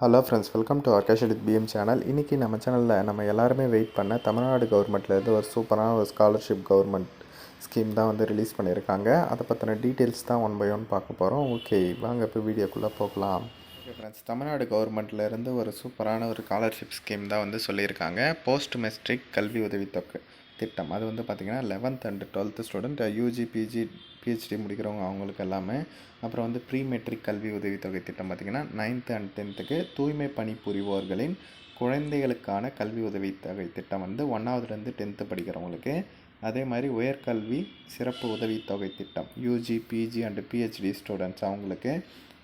Hello friends welcome to ஆர்கேஷ் with PM channel இன்றைக்கி நம்ம சேனலில் நம்ம எல்லாருமே வெயிட் பண்ண தமிழ்நாடு கவர்மெண்ட்லேருந்து ஒரு சூப்பரான ஒரு ஸ்காலர்ஷிப் கவர்மெண்ட் ஸ்கீம் தான் வந்து ரிலீஸ் பண்ணியிருக்காங்க. அதை பற்றின டீட்டெயில்ஸ் தான் ஒன் பை ஒன் பார்க்க போகிறோம் ஓகே வாங்க இப்போ வீடியோக்குள்ளே போகலாம். ஓகே ஃப்ரெண்ட்ஸ் தமிழ்நாடு கவர்மெண்ட்லேருந்து ஒரு சூப்பரான ஒரு ஸ்காலர்ஷிப் ஸ்கீம் தான் வந்து சொல்லியிருக்காங்க. போஸ்ட் மெஸ்ட்ரிக் கல்வி உதவித்தொகை திட்டம். அது வந்து பார்த்திங்கன்னா eleventh and twelfth student UG PG PhD முடிக்கிறவங்க அவங்களுக்கு எல்லாமே. அப்புறம் வந்து ப்ரீ மெட்ரிக் கல்வி உதவித்தொகை திட்டம் பார்த்திங்கன்னா நைன்த்து அண்ட் டென்த்துக்கு தூய்மை பணிபுரிவோர்களின் குழந்தைகளுக்கான கல்வி உதவித்தொகை திட்டம் வந்து ஒன்றாவதுலேருந்து டென்த்து படிக்கிறவங்களுக்கு. அதே மாதிரி உயர்கல்வி சிறப்பு உதவித்தொகை திட்டம் UG PG and PhD students அவங்களுக்கு.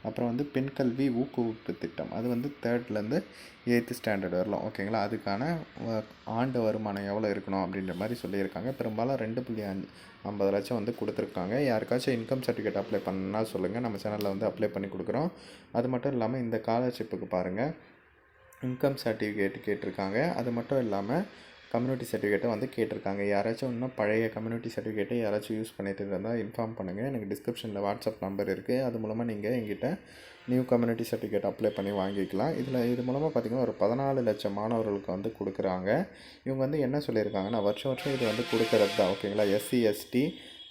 அப்புறம் வந்து பெண் கல்வி ஊக்குவிப்பு திட்டம். அது வந்து தேர்ட்லேருந்து எயித்து ஸ்டாண்டர்ட் வரலாம். ஓகேங்களா அதுக்கான வ- ஆண்டு வருமானம் எவ்வளோ இருக்கணும் அப்படின்ற மாதிரி சொல்லியிருக்காங்க. பெரும்பாலும் ரெண்டு புள்ளி அஞ்சு ஐம்பது லட்சம் வந்து கொடுத்துருக்காங்க. யாருக்காச்சும் இன்கம் சர்டிஃபிகேட் அப்ளை பண்ணால் சொல்லுங்கள் நம்ம சேனலில் வந்து அப்ளை பண்ணி கொடுக்குறோம். அது மட்டும் இல்லாமல் இந்த ஸ்காலர்ஷிப்புக்கு பாருங்கள் இன்கம் சர்டிஃபிகேட் கேட்டிருக்காங்க. அது மட்டும் இல்லாமல் கம்யூனிட்டி சர்டிஃபிகேட்டை வந்து கேட்டிருக்காங்க. யாராச்சும் இன்னும் பழைய கம்யூனிட்டி சர்டிஃபிகேட்டை யாராச்சும் யூஸ் பண்ணிட்டு இருந்தால் இன்ஃபார்ம் பண்ணுங்கள் எனக்கு டிஸ்கிரிப்ஷனில் வாட்ஸ்அப் நம்பர் இருக்குது அது மூலமாக நீங்கள் எங்கிட்ட நியூ கம்யூனிட்டி சர்டிஃபிகேட் அப்ளை பண்ணி வாங்கிக்கலாம். இதில் இது மூலமாக பார்த்திங்கன்னா ஒரு பதினாலு லட்சம் மாணவர்களுக்கு வந்து கொடுக்குறாங்க. இவங்க வந்து என்ன சொல்லியிருக்காங்கன்னா வருஷம் வருஷம் இது வந்து கொடுக்கறது தான் ஓகேங்களா எஸ்சி எஸ்டி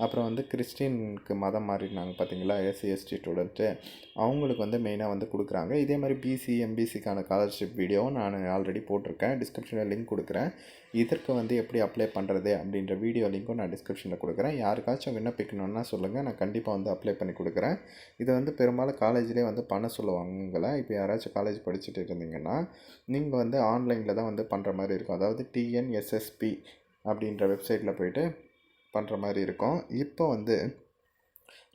அப்புறம் வந்து கிறிஸ்டின்க்கு மதம் மாறினாங்க பார்த்தீங்களா? SC ST student. அவங்களுக்கு வந்து மெயினாக வந்து கொடுக்குறாங்க. இதே மாதிரி பிசி எம்பிசிக்கான ஸ்காலர்ஷிப் வீடியோவும் நான் ஆல்ரெடி போட்டிருக்கேன். டிஸ்கிரிப்ஷனில் லிங்க் கொடுக்குறேன். இதற்கு வந்து எப்படி அப்ளை பண்ணுறது அப்படின்ற வீடியோ லிங்க்கும் நான் டிஸ்கிரிப்ஷனில் கொடுக்குறேன். யாருக்காச்சும் விண்ணப்பிக்கணும்னா சொல்லுங்கள் நான் கண்டிப்பாக வந்து அப்ளை பண்ணி கொடுக்குறேன். இதை வந்து பெரும்பாலும் காலேஜ்லேயே வந்து பண்ண சொல்லுவாங்கங்களை இப்போ யாராச்சும் காலேஜ் படிச்சுட்டு இருந்தீங்கன்னா நீங்கள் வந்து ஆன்லைனில் தான் வந்து பண்ணுற மாதிரி இருக்கும். அதாவது டிஎன்எஸ்எஸ்பி அப்படின்ற வெப்சைட்டில் போய்ட்டு பண்ணுற மாதிரி இருக்கும். இப்போ வந்து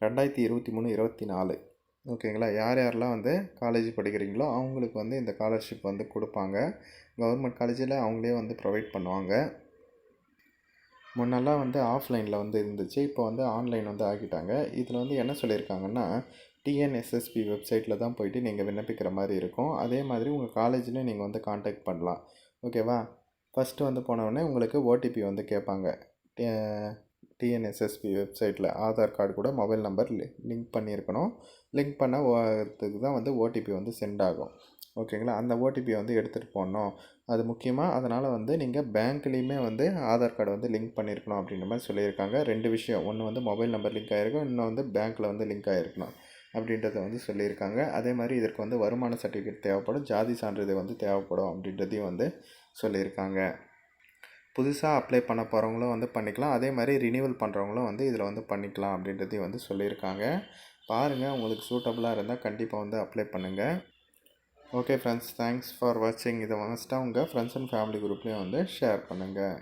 ரெண்டாயிரத்தி இருபத்தி மூணு இருபத்தி நாலு. ஓகேங்களா? யார் யாரெல்லாம் வந்து காலேஜ் படிக்கிறீங்களோ அவங்களுக்கு வந்து இந்த ஸ்காலர்ஷிப் வந்து கொடுப்பாங்க. கவர்மெண்ட் காலேஜில் அவங்களே வந்து ப்ரொவைட் பண்ணுவாங்க. முன்னெல்லாம் வந்து ஆஃப்லைனில் வந்து இருந்துச்சு. இப்போ வந்து ஆன்லைன் வந்து ஆக்கிட்டாங்க. இதில் வந்து என்ன சொல்லியிருக்காங்கன்னா டிஎன்எஸ்எஸ்பி வெப்சைட்டில் தான் போயிட்டு நீங்கள் விண்ணப்பிக்கிற மாதிரி இருக்கும். அதே மாதிரி உங்கள் காலேஜ்லேயும் நீங்கள் வந்து காண்டாக்ட் பண்ணலாம். ஓகேவா? ஃபஸ்ட்டு வந்து போனவுடனே உங்களுக்கு ஓடிபி வந்து கேட்பாங்க. டிஎன்எஸ்எஸ்பி வெப்சைட்டில் ஆதார் கார்டு கூட மொபைல் நம்பர் லிங்க் பண்ணியிருக்கணும். லிங்க் பண்ண இதுக்கு தான் வந்து ஓடிபி வந்து சென்ட் ஆகும். ஓகேங்களா அந்த ஓடிபியை வந்து எடுத்துகிட்டு போகணும் அது முக்கியமாக அதனால் வந்து நீங்கள் பேங்க்லேயுமே வந்து ஆதார் கார்டு வந்து லிங்க் பண்ணியிருக்கணும் அப்படின்ற மாதிரி சொல்லியிருக்காங்க. ரெண்டு விஷயம். ஒன்று வந்து மொபைல் நம்பர் லிங்க் ஆகிருக்கும் இன்னும் வந்து பேங்க்கில் வந்து லிங்க் ஆகிருக்கணும் அப்படின்றத வந்து சொல்லியிருக்காங்க. அதே மாதிரி இதற்கு வந்து வருமான சர்டிஃபிகேட் தேவைப்படும். ஜாதி சான்றிதழ் வந்து தேவைப்படும் அப்படின்றதையும் வந்து சொல்லியிருக்காங்க. புதுசாக அப்ளை பண்ண போகிறவங்களும் வந்து பண்ணிக்கலாம். அதே மாதிரி ரினீவல் பண்ணுறவங்களும் வந்து இதில் வந்து பண்ணிக்கலாம் அப்படின்றதையும் வந்து சொல்லியிருக்காங்க. பாருங்கள் உங்களுக்கு சூட்டபுளாக இருந்தால் கண்டிப்பாக வந்து அப்ளை பண்ணுங்கள் ஓகே ஃப்ரெண்ட்ஸ் தேங்க்ஸ் ஃபார் வாட்சிங் இதை மஸ்ட்டாக உங்கள் ஃப்ரெண்ட்ஸ் அண்ட் ஃபேமிலி குரூப்லேயும் வந்து ஷேர் பண்ணுங்கள்